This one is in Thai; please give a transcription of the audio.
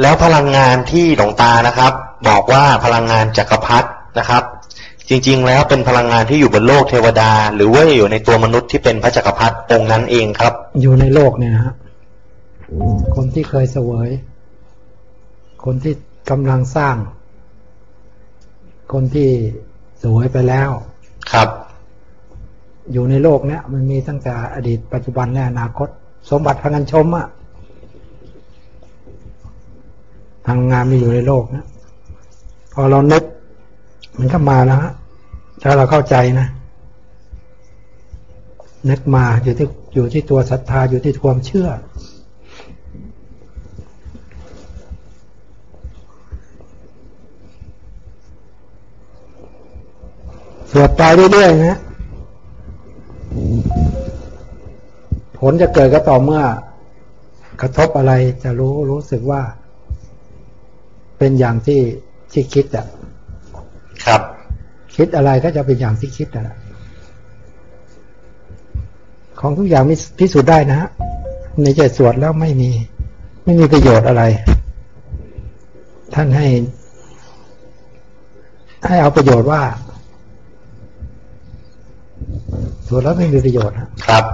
แล้วพลังงานที่หลวงตานะครับ บอกว่าพลังงานจักรพรรดินะครับ จริงๆ แล้วเป็นพลังงานที่อยู่บนโลกเทวดา หรือว่าอยู่ในตัวมนุษย์ที่เป็นพระจักรพรรดิองค์นั้นเองครับ อยู่ในโลกเนี่ยนะฮะคนที่เคยเสวย คนที่กำลังสร้าง คนที่สวยไปแล้ว ครับ อยู่ในโลกเนี้ยมันมีตั้งแต่อดีตปัจจุบันและอนาคต สมบัติพลังชมอะ พลังงานมีอยู่ในโลกนะพอเรานึกมันก็มาแล้วฮะถ้าเราเข้าใจนะนึกมาอยู่ที่อยู่ที่ตัวศรัทธาอยู่ที่ความเชื่อ สวดไปเรื่อยๆนะผลจะเกิดก็ต่อเมื่อกระทบอะไรจะรู้รู้สึกว่า เป็นอย่างที่ที่คิดอะครับ คิดอะไรก็จะเป็นอย่างที่คิดอะของทุกอย่างมีพิสูจน์ได้นะฮะในใจสวดแล้วไม่มี ไม่มีประโยชน์อะไร ท่านให้ ให้เอาประโยชน์ว่าสวดแล้วไม่มีประโยชน์ฮะครับ